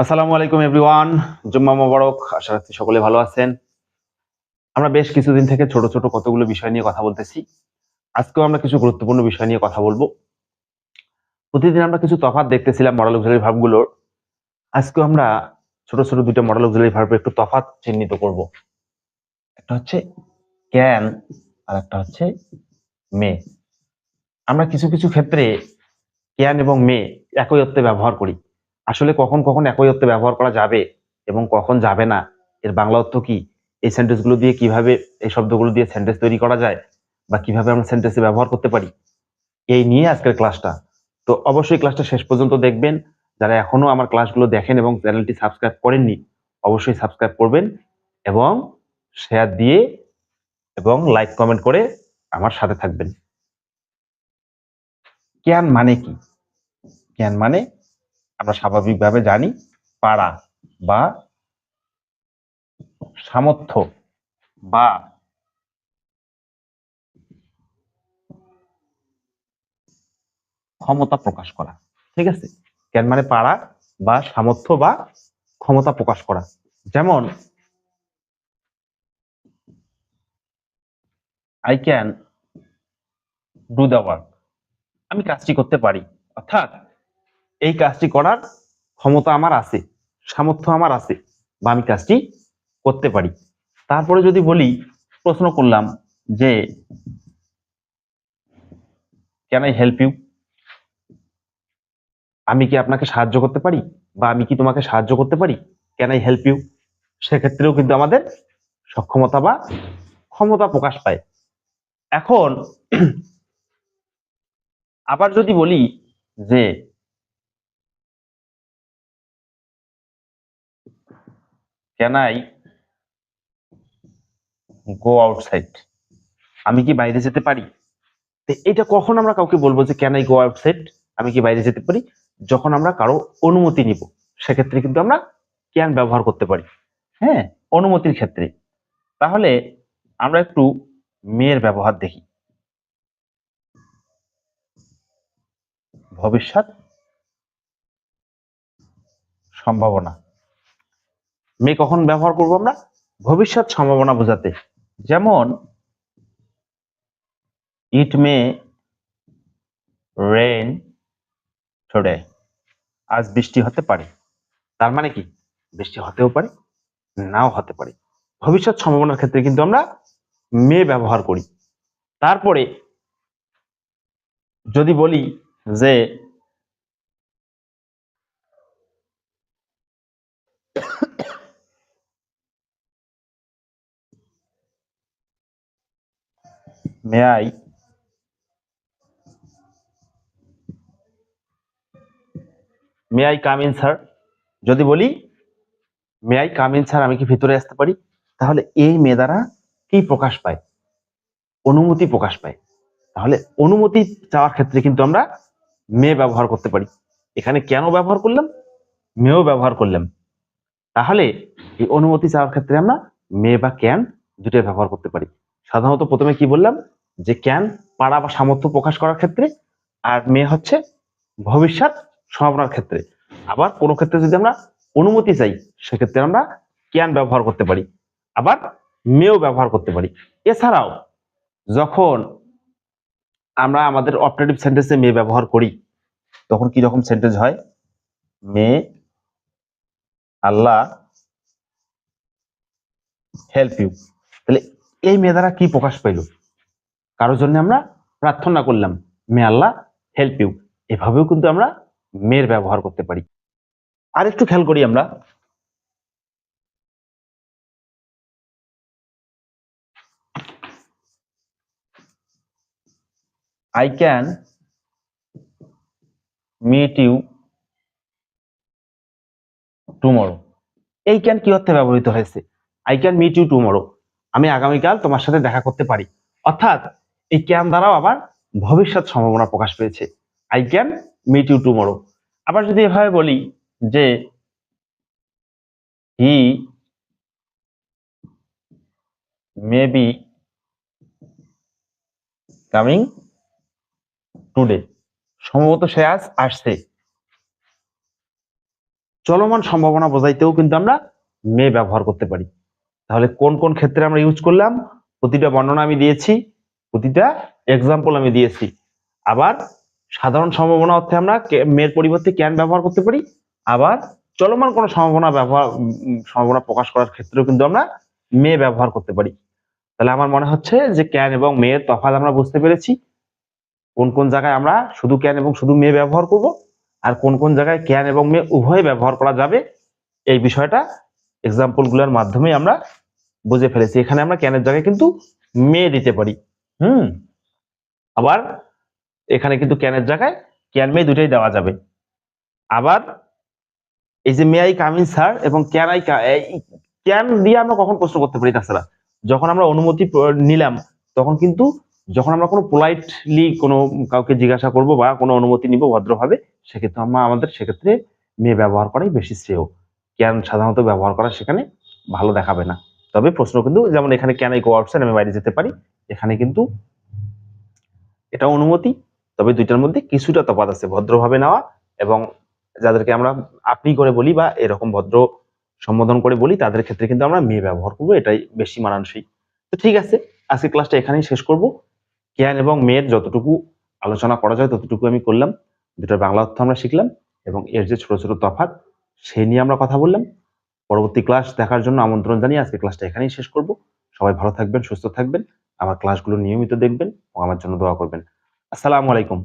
আসসালামু আলাইকুম, এভরিওয়ান। জুম্মা মোবারক, আশা রাখছি সকলে ভালো আছেন। আমরা বেশ কিছুদিন থেকে ছোট ছোট কতগুলো বিষয় নিয়ে কথা বলতেছি। আজকেও আমরা কিছু গুরুত্বপূর্ণ বিষয় নিয়ে কথা বলব। প্রতিদিন আমরা কিছু তফাৎ দেখতেছিলাম মডেল অক্সিলারি ভাবগুলোর আজকেও আমরা ছোট ছোট দুইটা মডেল অক্সিলারি ভার্বের একটু তফাৎ চিহ্নিত করব। একটা হচ্ছে ক্যান আর একটা হচ্ছে মে আমরা কিছু কিছু ক্ষেত্রে ক্যান এবং মে একই অর্থে ব্যবহার করি। আসলে কখন কখন একই অর্থে ব্যবহার করা যাবে এবং কখন যাবে না, এর বাংলা অর্থ কি? এই সেন্টেন্সগুলো দিয়ে কীভাবে এই শব্দগুলো দিয়ে সেন্টেন্স তৈরি করা যায় বা কীভাবে আমরা সেন্টেন্সে ব্যবহার করতে পারি? এই নিয়ে আজকের ক্লাসটা তো অবশ্যই ক্লাসটা শেষ পর্যন্ত দেখবেন। যারা এখনও আমার ক্লাসগুলো দেখেন এবং চ্যানেলটি সাবস্ক্রাইব করেননি, অবশ্যই সাবস্ক্রাইব করবেন এবং শেয়ার দিয়ে এবং লাইক কমেন্ট করে আমার সাথে থাকবেন। জ্ঞান মানে কি? জ্ঞান মানে আমরা স্বাভাবিকভাবে জানি পাড়া বা সামর্থ্য বা ক্ষমতা প্রকাশ করা, ঠিক আছে? জ্ঞান মানে পাড়া বা সামর্থ্য বা ক্ষমতা প্রকাশ করা। যেমন I can do the work আমি কাজটি করতে পারি, অর্থাৎ এই কাজটি করার ক্ষমতা আমার আছে, সামর্থ্য আমার আছে বা আমি কাজটি করতে পারি। তারপরে যদি বলি, প্রশ্ন করলাম যে ক্যান আই হেল্প ইউ আমি কি আপনাকে সাহায্য করতে পারি বা আমি কি তোমাকে সাহায্য করতে পারি? ক্যান আই হেল্প ইউ সেক্ষেত্রেও কিন্তু আমাদের সক্ষমতা বা ক্ষমতা প্রকাশ পায়। এখন, আবার যদি বলি যে ক্যান আই গো আউটসাইড আমি কি বাইরে যেতে পারি? এটা কখন আমরা কাউকে বলব যে ক্যান আই গো আউটসাইড আমি কি বাইরে যেতে পারি? যখন আমরা কারও অনুমতি নিব, সেক্ষেত্রে কিন্তু আমরা ক্যান ব্যবহার করতে পারি। হ্যাঁ অনুমতির ক্ষেত্রে। তাহলে আমরা একটু মেয়ের ব্যবহার দেখি। ভবিষ্যৎ সম্ভাবনা। মে কখন ব্যবহার করব আমরা? ভবিষ্যৎ সম্ভাবনা বোঝাতে। যেমন, ইট মে রেন টুডে। আজ বৃষ্টি হতে পারে। তার মানে কি? বৃষ্টি হতেও পারে, নাও হতে পারে। ভবিষ্যৎ সম্ভাবনার ক্ষেত্রে কিন্তু আমরা মে ব্যবহার করি। তারপরে যদি বলি যে may I may I come in sir যদি বলি may I come in sir আমি কি ভিতরে আসতে পারি? তাহলে এই মে দ্বারা কি প্রকাশ পায়? অনুমতি প্রকাশ পায়। তাহলে অনুমতি চাওয়ার ক্ষেত্রে কিন্তু আমরা মে ব্যবহার করতে পারি। এখানে কেন ব্যবহার করলাম? মেও ব্যবহার করলাম। তাহলে এই অনুমতি চাওয়ার ক্ষেত্রে আমরা মে বা ক্যান দুটোই ব্যবহার করতে পারি। সাধারণত প্রথমে কি বললাম? যে ক্যান পাড়া বা সামর্থ্য প্রকাশ করার ক্ষেত্রে আর মে হচ্ছে ভবিষ্যৎ সম্ভাবনার ক্ষেত্রে। আবার কোনো ক্ষেত্রে যদি আমরা অনুমতি চাই, সেক্ষেত্রে আমরা ক্যান ব্যবহার করতে পারি, আবার মেও ব্যবহার করতে পারি। এছাড়াও যখন আমরা আমাদের অপারেটিভ সেন্টেন্সে মে ব্যবহার করি, তখন কি রকম সেন্টেন্স হয়? মে আল্লাহ হেল্প ইউ তাহলে এই মে দ্বারা কি প্রকাশ পাইল? কারোর জন্য আমরা প্রার্থনা করলাম, মে আল্লাহ হেল্প ইউ এভাবেও কিন্তু আমরা মেয়ের ব্যবহার করতে পারি। আর একটু খেয়াল করি আমরা। I can meet you tomorrow এই ক্যান কি অর্থে ব্যবহৃত হয়েছে? I can meet you tomorrow আমি আগামীকাল তোমার সাথে দেখা করতে পারি। অর্থাৎ এই ক্যান দ্বারাও আবার ভবিষ্যৎ সম্ভাবনা প্রকাশ পেয়েছে। I can meet you tomorrow আবার যদি এভাবে বলি যে he may be coming today সম্ভবত সে আজ আসছে। চলমান সম্ভাবনা বোঝাইতেও কিন্তু আমরা মে ব্যবহার করতে পারি। তাহলে কোন কোন ক্ষেত্রে আমরা ইউজ করলাম? প্রতিটা বর্ণনা আমি দিয়েছি, প্রতিটা এক্সাম্পল আমি দিয়েছি। আবার সাধারণ সম্ভাবনা অর্থে আমরা মেয়ের পরিবর্তে ক্যান ব্যবহার করতে পারি। আবার চলমান কোনো সম্ভাবনা ব্যবহার সম্ভাবনা প্রকাশ করার ক্ষেত্রেও কিন্তু আমরা মেয়ে ব্যবহার করতে পারি। তাহলে আমার মনে হচ্ছে যে ক্যান এবং মেয়ের তফাৎ আমরা বুঝতে পেরেছি। কোন কোন জায়গায় আমরা শুধু ক্যান এবং শুধু মেয়ে ব্যবহার করব, আর কোন কোন জায়গায় ক্যান এবং মেয়ে উভয় ব্যবহার করা যাবে, এই বিষয়টা এক্সাম্পলগুলোর মাধ্যমে আমরা বুঝে ফেলেছি। এখানে আমরা ক্যানের জায়গায় কিন্তু মে দিতে পারি। হুম? আবার এখানে কিন্তু ক্যানের জায়গায় ক্যান মে দুটাই দেওয়া যাবে। আবার এই যে may I come in sir এবং ক্যান আই ক্যান দিয়ে আমরা কখন প্রশ্ন করতে পারি তাছাড়া? যখন আমরা অনুমতি নিলাম, তখন কিন্তু যখন আমরা কোনো পোলাইটলি কোনো কাউকে জিজ্ঞাসা করব বা কোনো অনুমতি নিব ভদ্রভাবে, সেক্ষেত্রে আমরা আমাদের সেক্ষেত্রে মেয়ে ব্যবহার করাই বেশি শ্রেয়। ক্যান সাধারণত ব্যবহার করা সেখানে ভালো দেখাবে না। তবে প্রশ্ন কিন্তু যেমন এখানে ক্যান আই গো আউটসাইড আমি বাইরে যেতে পারি। এখানে কিন্তু এটা অনুমতি, তবে দুইটার মধ্যে কিছুটা তফাৎ আছে, ভদ্রভাবে নেওয়া এবং যাদেরকে আমরা আপনি করে বলি বা এরকম ভদ্র সম্বোধন করে বলি, তাদের ক্ষেত্রে কিন্তু আমরা মেয়ে ব্যবহার করব, এটাই বেশি মানানসই। তো ঠিক আছে, আজকে ক্লাসটা এখানেই শেষ করব। ক্যান এবং মেয়ের যতটুকু আলোচনা করা যায়, ততটুকু আমি করলাম। দুটার বাংলা অর্থ আমরা শিখলাম এবং এর যে ছোট ছোট তফাৎ সেই নিয়ে আমরা কথা বললাম। পরবর্তী ক্লাস দেখার জন্য আমন্ত্রণ জানিয়ে আজকে ক্লাসটা এখানেই শেষ করব। সবাই ভালো থাকবেন, সুস্থ থাকবেন, আমার ক্লাসগুলো নিয়মিত দেখবেন ও আমার জন্য দোয়া করবেন। আসসালামু আলাইকুম।